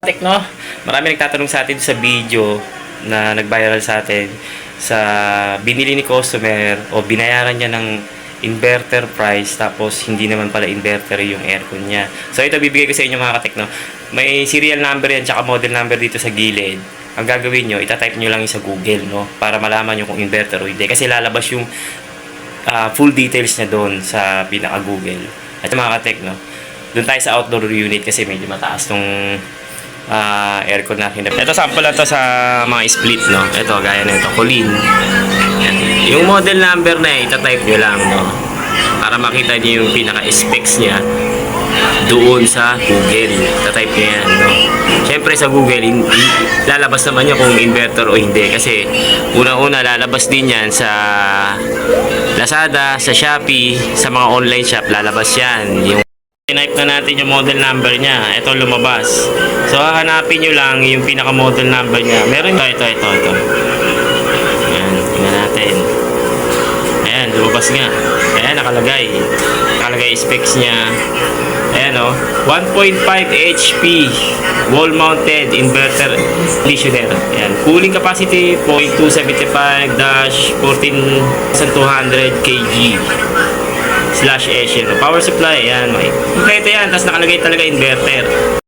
Tekno, marami nagtatanong sa atin sa video na nag-viral sa atin sa binili ni customer o binayaran niya ng inverter price tapos hindi naman pala inverter yung aircon niya. So ito bibigay ko sa inyo mga katekno. May serial number yan tsaka model number dito sa gilid. Ang gagawin nyo, itatype nyo lang yung sa Google no para malaman nyo kung inverter o hindi. Kasi lalabas yung ah, full details niya doon sa pinaka-Google. At mga katekno, doon tayo sa outdoor unit kasi medyo mataas tong ah, aircon na kinap. Ito sample lang to sa mga split, no? Ito, gaya na ito, Colin. Yung model number na yan, itatype nyo lang, no? Para makita nyo yung pinaka-specs niya doon sa Google. Itatype nyo yan, no? Siyempre sa Google, hindi, lalabas naman nyo kung inverter o hindi. Kasi unang-una, lalabas din yan sa Lazada, sa Shopee, sa mga online shop, lalabas yan. Yung Type na natin yung model number niya. Ito lumabas. So, hahanapin nyo lang yung pinaka-model number niya. Meron ito, ito, ito, ito. Ayan, tingnan natin. Ayan, lumabas nga. Ayan, nakalagay. Nakalagay specs niya. Ayan, o. 1.5 HP wall-mounted inverter conditioner. Ayan. Cooling capacity 0.275 dash 14,200 kg slash Asian. Power supply, ayan. May kompleto yan. Tapos nakalagay talaga inverter.